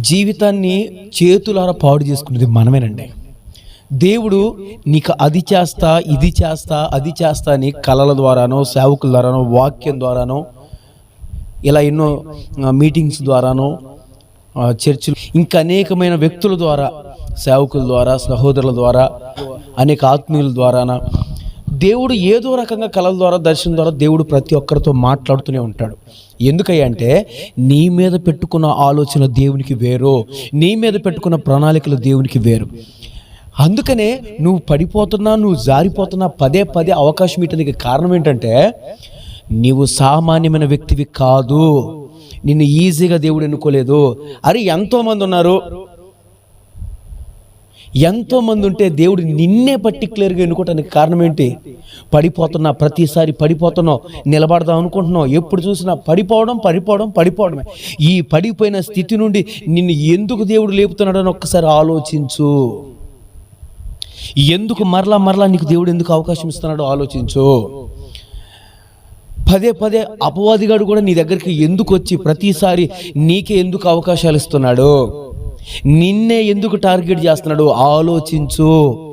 జీవితాన్ని చేతులారా పాడు చేసుకునేది మనమేనండి. దేవుడు నీకు అది చేస్తా ఇది చేస్తా అది చేస్తా అని కళల ద్వారానో సేవకుల ద్వారానో వాక్యం ద్వారానో ఇలా ఎన్నో మీటింగ్స్ ద్వారానో చర్చలు చర్చిలు ఇంకా అనేకమైన వ్యక్తుల ద్వారా సేవకుల ద్వారా సహోదరుల ద్వారా అనేక ఆత్మీయుల ద్వారాన దేవుడు ఏదో రకంగా కళల ద్వారా దర్శనం ద్వారా దేవుడు ప్రతి ఒక్కరితో మాట్లాడుతూనే ఉంటాడు. ఎందుకయ్యా అంటే నీ మీద పెట్టుకున్న ఆలోచన దేవునికి వేరు నీ మీద పెట్టుకున్న ప్రణాళికలు దేవునికి వేరు. అందుకనే నువ్వు పడిపోతున్నా నువ్వు జారిపోతున్నా పదే పదే అవకాశం ఇవ్వడానికి కారణం ఏంటంటే నీవు సామాన్యమైన వ్యక్తివి కాదు. నిన్ను ఈజీగా దేవుడు ఎన్నుకోలేదు. అరే ఎంతోమంది ఉన్నారు. ఎంతోమంది ఉంటే దేవుడు నిన్నే పర్టికులర్గా ఎన్నుకోవటానికి కారణం ఏంటి? పడిపోతున్నా ప్రతిసారి పడిపోతున్నావు నిలబడదాం అనుకుంటున్నావు. ఎప్పుడు చూసినా పడిపోవడం పడిపోవడం పడిపోవడమే. ఈ పడిపోయిన స్థితి నుండి నిన్ను ఎందుకు దేవుడు లేపుతున్నాడని ఒక్కసారి ఆలోచించు. ఎందుకు మరలా మరలా నీకు దేవుడు ఎందుకు అవకాశం ఇస్తున్నాడో ఆలోచించు. పదే పదే అపవాదిగాడు కూడా నీ దగ్గరికి ఎందుకు వచ్చి ప్రతిసారి నీకే ఎందుకు అవకాశాలు ఇస్తున్నాడు? నిన్నే ఎందుకు టార్గెట్ చేస్తున్నాడు ఆలోచించు.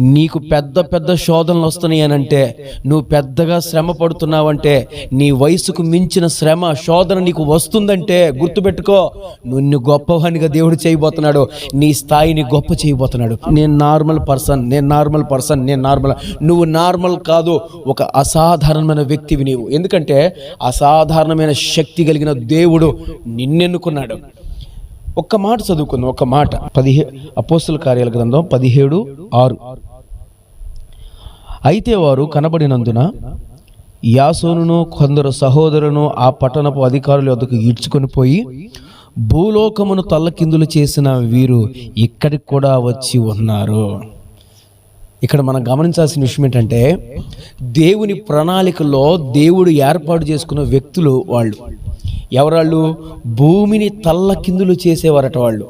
నీకు పెద్ద పెద్ద శోధనలు వస్తున్నాయి అని అంటే నువ్వు పెద్దగా శ్రమ పడుతున్నావంటే నీ వయసుకు మించిన శ్రమ శోధన నీకు వస్తుందంటే గుర్తుపెట్టుకో నిన్ను గొప్పవానిగా దేవుడు చేయబోతున్నాడు నీ స్థాయిని గొప్ప చేయబోతున్నాడు. నేను నార్మల్ పర్సన్ నేను నార్మల్ పర్సన్ నేను నార్మల్ నువ్వు నార్మల్ కాదు ఒక అసాధారణమైన వ్యక్తివి నీవు. ఎందుకంటే అసాధారణమైన శక్తి కలిగిన దేవుడు నిన్నెన్నుకున్నాడు. ఒక్క మాట చదువుకుందాం ఒక మాట. పదిహే అపోస్తుల కార్యాల గ్రంథం పదిహేడు ఆరు. అయితే వారు కనబడినందున యాసోనును కొందరు సహోదరును ఆ పట్టణపు అధికారుల వద్దకు ఈడ్చుకొని పోయి భూలోకమును తల్లకిందులు చేసిన వీరు ఇక్కడికి కూడా వచ్చి ఉన్నారు. ఇక్కడ మనం గమనించాల్సిన విషయం ఏంటంటే దేవుని ప్రణాళికలో దేవుడు ఏర్పాటు చేసుకున్న వ్యక్తులు వాళ్ళు. ఎవరాళ్ళు? భూమిని తల్ల కిందులు చేసేవారట వాళ్ళు.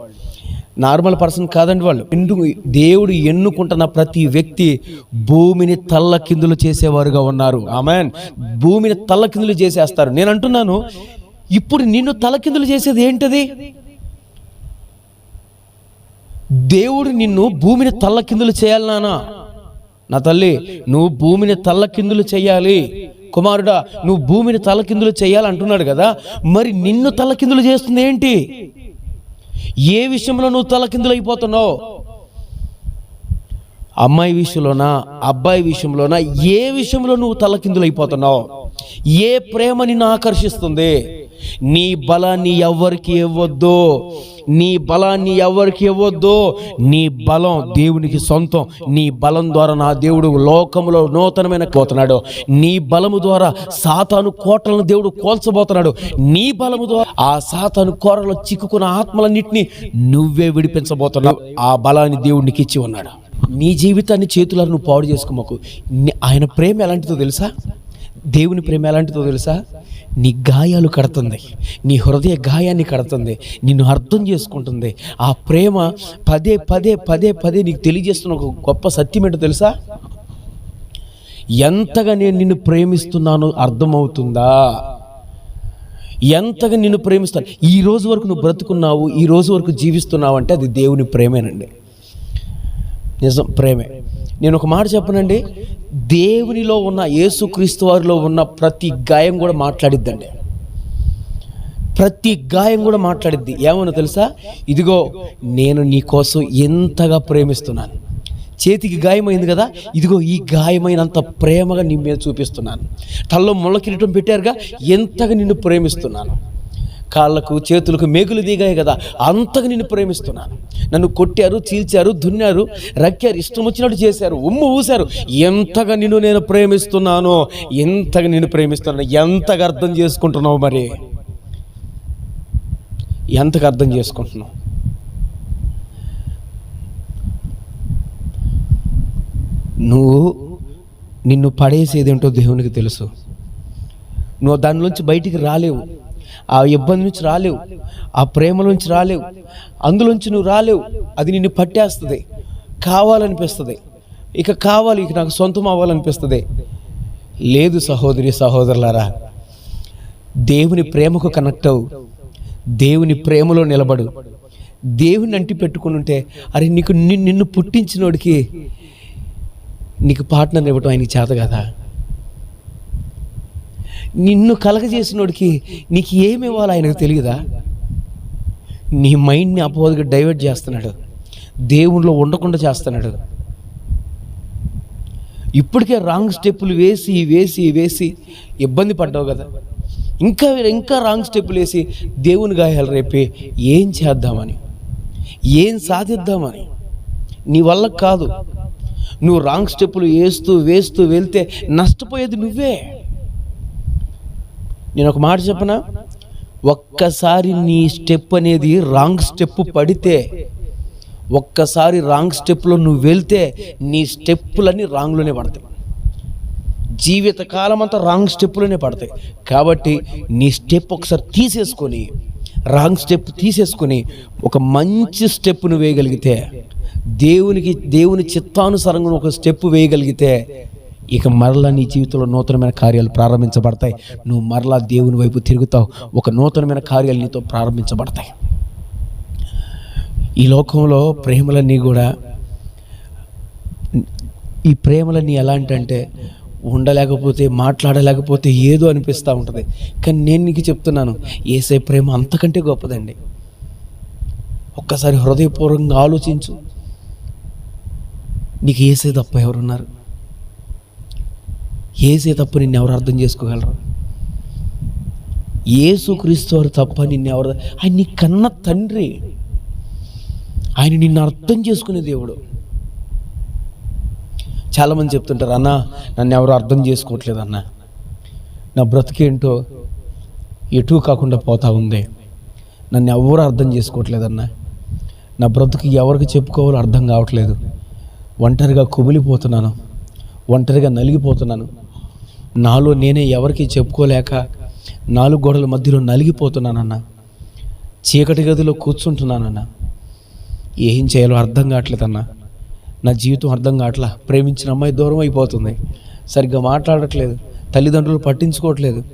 నార్మల్ పర్సన్ కాదండి వాళ్ళు. ఎందుకు? దేవుడు ఎన్నుకుంటున్న ప్రతి వ్యక్తి భూమిని తల్ల కిందులు చేసేవారుగా ఉన్నారు. ఆమెన్. భూమిని తల్లకిందులు చేసేస్తారు. నేను అంటున్నాను ఇప్పుడు నిన్ను తలకిందులు చేసేది ఏంటది? దేవుడు నిన్ను భూమిని తల్లకిందులు చేయాలి నానా. నా తల్లి నువ్వు భూమిని తల్లకిందులు చేయాలి. కుమారుడా నువ్వు భూమిని తల్లకిందులు చేయాలి అంటున్నాడు కదా మరి నిన్ను తల్లకిందులు చేస్తుంది ఏంటి? ఏ విషయంలో నువ్వు తలకిందులు అయిపోతున్నావు? అమ్మాయి విషయంలోనా అబ్బాయి విషయంలోనా ఏ విషయంలో నువ్వు తలకిందులు అయిపోతున్నావు? ఏ ప్రేమ నిన్ను ఆకర్షిస్తుంది? నీ బలాన్ని ఎవరికి ఇవ్వద్దు? నీ బలాన్ని ఎవరికి ఇవ్వద్దు? నీ బలం దేవునికి సొంతం. నీ బలం ద్వారా నా దేవుడు లోకంలో నూతనమైన పోతున్నాడు. నీ బలము ద్వారా సాతాను కోటలను దేవుడు కోల్చబోతున్నాడు. నీ బలము ద్వారా ఆ సాతాను కోరలో చిక్కుకున్న ఆత్మలన్నింటినీ నువ్వే విడిపించబోతున్నావు. ఆ బలాన్ని దేవుడికి ఇచ్చి ఉన్నాడు. నీ జీవితాన్ని చేతులను నువ్వు పాడు చేసుకోమాకు ఆయన ప్రేమ ఎలాంటిదో తెలుసా? దేవుని ప్రేమ ఎలాంటిదో తెలుసా? నీ గాయాలు కడుతుంది నీ హృదయ గాయాన్ని కడుతుంది నిన్ను అర్థం చేసుకుంటుంది. ఆ ప్రేమ పదే పదే పదే పదే నీకు తెలియజేస్తున్న ఒక గొప్ప సత్యం ఏంటో తెలుసా? ఎంతగా నేను నిన్ను ప్రేమిస్తున్నానో అర్థమవుతుందా? ఎంతగా నిన్ను ప్రేమిస్తాను ఈ రోజు వరకు నువ్వు బ్రతుకున్నావు ఈ రోజు వరకు జీవిస్తున్నావు అంటే అది దేవుని ప్రేమేనండి. నిజం ప్రేమే. నేను ఒక మాట చెప్పనండి దేవునిలో ఉన్న యేసుక్రీస్తు వారిలో ఉన్న ప్రతి గాయం కూడా మాట్లాడిద్దండి. ప్రతి గాయం కూడా మాట్లాడిద్ది. ఏమన్నా తెలుసా? ఇదిగో నేను నీ కోసం ఎంతగా ప్రేమిస్తున్నాను. చేతికి గాయమైంది కదా ఇదిగో ఈ గాయమైనంత ప్రేమగా నీ మీద చూపిస్తున్నాను. తల్లో ముళ్ళ కిరీటం పెట్టారుగా ఎంతగా నిన్ను ప్రేమిస్తున్నాను. కాళ్ళకు చేతులకు మేకులు దిగాయి కదా అంతగా నిన్ను ప్రేమిస్తున్నాను నన్ను కొట్టారు చీల్చారు దున్నారు రక్కారు ఇష్టం వచ్చినట్టు చేశారు ఉమ్ము ఊశారు. ఎంతగా నిన్ను నేను ప్రేమిస్తున్నానో ఎంతగా నిన్ను ప్రేమిస్తున్నాను ఎంతగా అర్థం చేసుకుంటున్నావు మరి? ఎంతగా అర్థం చేసుకుంటున్నావు? నువ్వు నిన్ను పడేసేదేంటో దేవునికి తెలుసు. నువ్వు దాని నుంచి బయటికి రాలేవు. ఆ ఇబ్బంది నుంచి రాలేవు. ఆ ప్రేమ నుంచి రాలేవు. అందులోంచి నువ్వు రాలేవు. అది నిన్ను పట్టేస్తుంది. కావాలనిపిస్తుంది. ఇక కావాలి. ఇక నాకు సొంతం అవ్వాలనిపిస్తుంది. లేదు సహోదరి సహోదరులారా దేవుని ప్రేమకు కనెక్ట్ అవు దేవుని ప్రేమలో నిలబడు. దేవుని అంటి పెట్టుకుని ఉంటే అరే నీకు నిన్ను నిన్ను పుట్టించినోడికి నీకు పార్ట్నర్ ఇవ్వటం ఆయనకి చేత కదా? నిన్ను కలగజేసినోడికి నీకు ఏమి ఇవ్వాలో ఆయనకు తెలియదా? నీ మైండ్ని అపోదుగా డైవర్ట్ చేస్తున్నాడు. దేవునిలో ఉండకుండా చేస్తున్నాడు. ఇప్పటికే రాంగ్ స్టెప్పులు వేసి వేసి వేసి ఇబ్బంది పడ్డావు కదా. ఇంకా ఇంకా రాంగ్ స్టెప్పులు వేసి దేవుని గాయాలు రేపే ఏం చేద్దామని? ఏం సాధిద్దామని? నీ వల్ల కాదు. నువ్వు రాంగ్ స్టెప్పులు వేస్తూ వేస్తూ వెళ్తే నష్టపోయేది నువ్వే. నేను ఒక మాట చెప్పనా? ఒక్కసారి నీ స్టెప్ అనేది రాంగ్ స్టెప్ పడితే ఒక్కసారి రాంగ్ స్టెప్లో నువ్వు వెళ్తే నీ స్టెప్పులన్నీ రాంగ్లోనే పడతాయి. జీవితకాలం అంతా రాంగ్ స్టెప్లోనే పడతాయి. కాబట్టి నీ స్టెప్ ఒకసారి తీసేసుకొని రాంగ్ స్టెప్ తీసేసుకొని ఒక మంచి స్టెప్ను వేయగలిగితే దేవునికి దేవుని చిత్తానుసారంగా ఒక స్టెప్ వేయగలిగితే ఇక మరలా నీ జీవితంలో నూతనమైన కార్యాలు ప్రారంభించబడతాయి. నువ్వు మరలా దేవుని వైపు తిరుగుతావు. ఒక నూతనమైన కార్యాలు నీతో ప్రారంభించబడతాయి. ఈ లోకంలో ప్రేమలన్నీ కూడా ఈ ప్రేమలన్నీ ఎలాంటి అంటే ఉండలేకపోతే మాట్లాడలేకపోతే ఏదో అనిపిస్తూ ఉంటుంది. కానీ నేను నీకు చెప్తున్నాను ఏసే ప్రేమ అంతకంటే గొప్పదండి. ఒక్కసారి హృదయపూర్వకంగా ఆలోచించు. నీకు ఏసే తప్ప ఎవరున్నారు? ఏసే తప్ప నిన్ను ఎవరు అర్థం చేసుకోగలరు? ఏసు క్రీస్తు వారు తప్ప నిన్ను ఎవరు ఆయన నీ కన్న తండ్రి. ఆయన నిన్ను అర్థం చేసుకునే దేవుడు. చాలామంది చెప్తుంటారు అన్న నన్ను ఎవరు అర్థం చేసుకోవట్లేదు అన్న. నా బ్రతికేంటో ఎటు కాకుండా పోతా ఉంది. నన్ను ఎవరు అర్థం చేసుకోవట్లేదన్న నా బ్రతుకు ఎవరికి చెప్పుకోవాలో అర్థం కావట్లేదు. ఒంటరిగా కుమిలిపోతున్నాను. ఒంటరిగా నలిగిపోతున్నాను. నాలో నేనే ఎవరికి చెప్పుకోలేక నాలుగు గోడల మధ్యలో నలిగిపోతున్నానన్న. చీకటి గదిలో కూర్చుంటున్నానన్న. ఏం చేయాలో అర్థం కావట్లేదన్నా. నా జీవితం అర్థం కావట్లా? ప్రేమించిన అమ్మాయి దూరం అయిపోతుంది. సరిగ్గా మాట్లాడట్లేదు. తల్లిదండ్రులు పట్టించుకోవట్లేదు.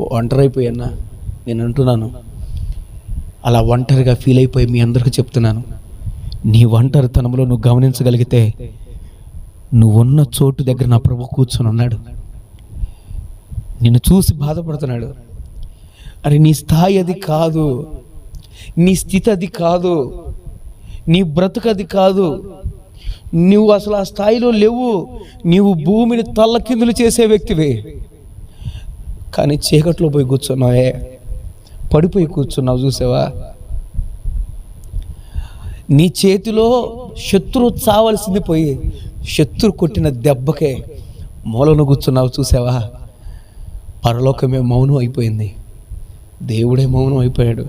ఒంటరైపోయన్నా నేను అంటున్నాను. అలా ఒంటరిగా ఫీల్ అయిపోయి మీ అందరికీ చెప్తున్నాను. నీ ఒంటరితనంలో నువ్వు గమనించగలిగితే నువ్వున్న చోటు దగ్గర నా ప్రభు కూర్చొని ఉన్నాడు. నిన్ను చూసి బాధపడుతున్నాడు. అరే నీ స్థాయి అది కాదు. నీ స్థితి అది కాదు. నీ బ్రతుకు అది కాదు. నువ్వు అసలు ఆ స్థాయిలో లేవు. నీవు భూమిని తల్లకిందులు చేసే వ్యక్తివే. కానీ చీకట్లో పోయి కూర్చున్నావే. పడిపోయి కూర్చున్నావు చూసావా? నీ చేతిలో శత్రు చావలసింది పోయి శత్రు కొట్టిన దెబ్బకే మూలను కూర్చున్నావు చూసావా? పరలోకమే మౌనం అయిపోయింది. దేవుడే మౌనం అయిపోయాడు.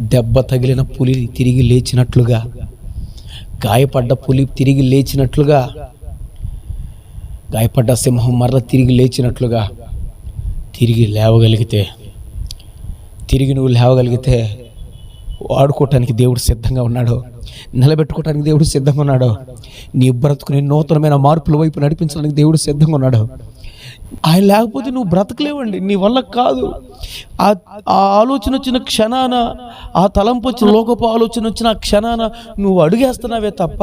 దెబ్బ తగిలిన పులి తిరిగి లేచినట్లుగా గాయపడ్డ పులి తిరిగి లేచినట్లుగా గాయపడ్డ సింహం మరల తిరిగి లేచినట్లుగా తిరిగి లేవగలిగితే తిరిగి నువ్వు లేవగలిగితే వాడుకోవటానికి దేవుడు సిద్ధంగా ఉన్నాడు. నిలబెట్టుకోవటానికి దేవుడు సిద్ధంగా ఉన్నాడు. నీ బ్రతుకుని నూతనమైన మార్పుల వైపు నడిపించడానికి దేవుడు సిద్ధంగా ఉన్నాడు. ఆయన లేకపోతే నువ్వు బ్రతకలేవండి నీ వల్ల కాదు. ఆ ఆ ఆలోచన వచ్చిన క్షణాన ఆ తలంపు వచ్చిన లోకపు ఆలోచన వచ్చిన క్షణాన నువ్వు అడుగేస్తున్నావే తప్ప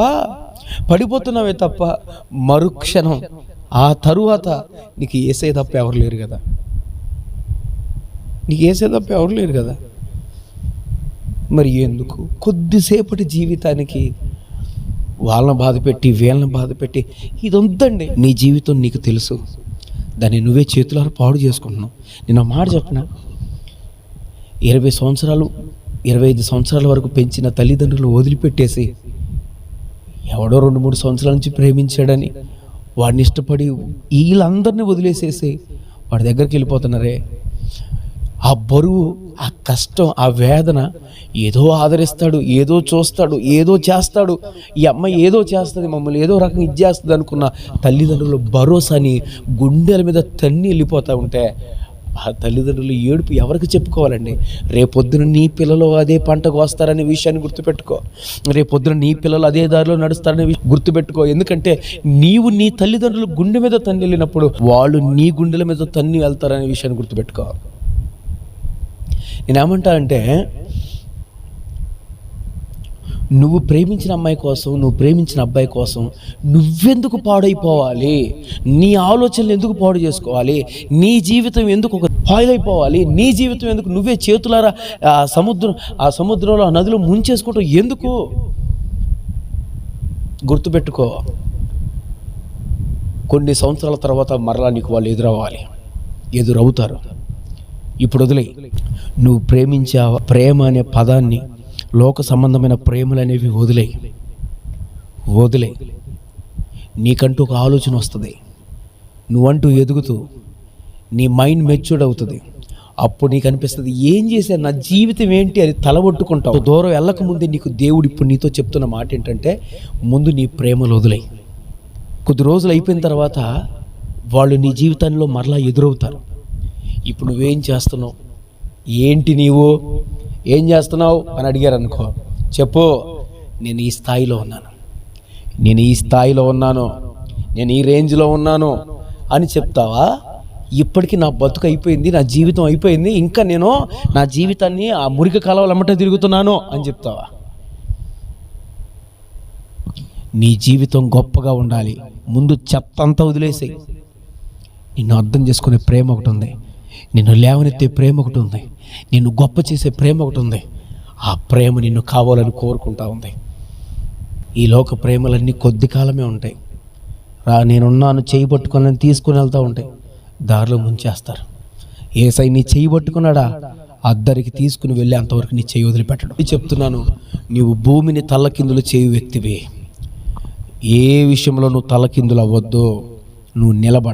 పడిపోతున్నావే తప్ప మరుక్షణం ఆ తరువాత నీకు ఏసే తప్ప ఎవరు లేరు కదా. నీకు ఏసే తప్ప ఎవరు లేరు కదా. మరి ఎందుకు? కొద్దిసేపటి జీవితానికి వాళ్ళని బాధ పెట్టి వీళ్ళని బాధ పెట్టి ఇది నీ జీవితం నీకు తెలుసు. దాన్ని నువ్వే చేతులారా పాడు చేసుకుంటున్నావు. నేను ఒక మాట చెప్పిన ఇరవై సంవత్సరాలు ఇరవై ఐదు సంవత్సరాల వరకు పెంచిన తల్లిదండ్రులు వదిలిపెట్టేసి ఎవడో రెండు మూడు సంవత్సరాల నుంచి ప్రేమించాడని వాడిని ఇష్టపడి వీళ్ళందరినీ వదిలేసేసి వాడి దగ్గరికి వెళ్ళిపోతున్నారే. ఆ బరువు ఆ కష్టం ఆ వేదన ఏదో ఆదరిస్తాడు ఏదో చూస్తాడు ఏదో చేస్తాడు. ఈ అమ్మాయి ఏదో చేస్తుంది మమ్మల్ని ఏదో రకంగా ఇచ్చేస్తుంది అనుకున్న తల్లిదండ్రులు భరోసాని గుండెల మీద తన్ని వెళ్ళిపోతూ ఉంటే ఆ తల్లిదండ్రులు ఏడుపు ఎవరికి చెప్పుకోవాలండి? రేపొద్దున నీ పిల్లలు అదే పంటకు వస్తారనే విషయాన్ని గుర్తుపెట్టుకో. రేపొద్దున నీ పిల్లలు అదే దారిలో నడుస్తారనే విషయం గుర్తుపెట్టుకో. ఎందుకంటే నీవు నీ తల్లిదండ్రులు గుండె మీద తన్ని వెళ్ళినప్పుడు వాళ్ళు నీ గుండెల మీద తన్ని వెళ్తారనే విషయాన్ని గుర్తుపెట్టుకో. నేను అంటే నువ్వు ప్రేమించిన అమ్మాయి కోసం నువ్వు ప్రేమించిన అబ్బాయి కోసం నువ్వెందుకు పాడైపోవాలి? నీ ఆలోచనలు ఎందుకు పాడు చేసుకోవాలి? నీ జీవితం ఎందుకు ఒక పాయిలైపోవాలి నీ జీవితం ఎందుకు నువ్వే చేతులారా ఆ సముద్రం ఆ సముద్రంలో ఆ నదిలో ముంచేసుకోవటం ఎందుకు? గుర్తుపెట్టుకో కొన్ని సంవత్సరాల తర్వాత మరలా నీకు వాళ్ళు ఎదురవ్వాలి ఎదురవుతారు. ఇప్పుడు వదిలే. నువ్వు ప్రేమించావా ప్రేమ అనే పదాన్ని లోక సంబంధమైన ప్రేమలు అనేవి వదిలే. వదిలే. నీకంటూ ఒక ఆలోచన వస్తుంది. నువ్వంటూ ఎదుగుతూ నీ మైండ్ మెచ్యూర్డ్ అవుతుంది. అప్పుడు నీకు అనిపిస్తుంది ఏం చేశాను నా జీవితం ఏంటి? అది తలబొట్టుకుంటావు. దూరం వెళ్ళకముందే నీకు దేవుడు ఇప్పుడు నీతో చెప్తున్న మాట ఏంటంటే ముందు నీ ప్రేమలు వదిలేయి కొద్ది రోజులు అయిపోయిన తర్వాత వాళ్ళు నీ జీవితంలో మరలా ఎదురవుతారు. ఇప్పుడు నువ్వేం చేస్తున్నావు? ఏంటి నీవు? ఏం చేస్తున్నావు? అని అడిగారు అనుకో చెప్పు నేను ఈ స్థాయిలో ఉన్నాను. నేను ఈ స్థాయిలో ఉన్నాను. నేను ఈ రేంజ్లో ఉన్నాను. అని చెప్తావా? ఇప్పటికీ నా బతుకు అయిపోయింది నా జీవితం అయిపోయింది ఇంకా నేను నా జీవితాన్ని ఆ మురికి కాలువలు అమ్మట తిరుగుతున్నాను అని చెప్తావా? నీ జీవితం గొప్పగా ఉండాలి. ముందు చెత్త అంతా వదిలేసేయి. నిన్ను అర్థం చేసుకునే ప్రేమ ఒకటి ఉంది. నిన్ను లేవనెత్తే ప్రేమ ఒకటి ఉంది. నిన్ను గొప్ప చేసే ప్రేమ ఒకటి ఉంది. ఆ ప్రేమ నిన్ను కావాలని కోరుకుంటా ఉంది. ఈ లోక ప్రేమలన్నీ కొద్ది కాలమే ఉంటాయి. రా నేనున్నాను చేయి పట్టుకొని తీసుకుని వెళ్తూ ఉంటాయి దారిలో ముంచేస్తారు. ఏసై నీ చేయి పట్టుకున్నాడా? అద్దరికి తీసుకుని వెళ్ళి అంతవరకు నీ చేయి వదిలిపెట్టడం. చెప్తున్నాను నీవు భూమిని తల్లకిందులు చేయి వ్యక్తివి ఏ విషయంలో నువ్వు తలకిందులు అవ్వద్దు నువ్వు నిలబడ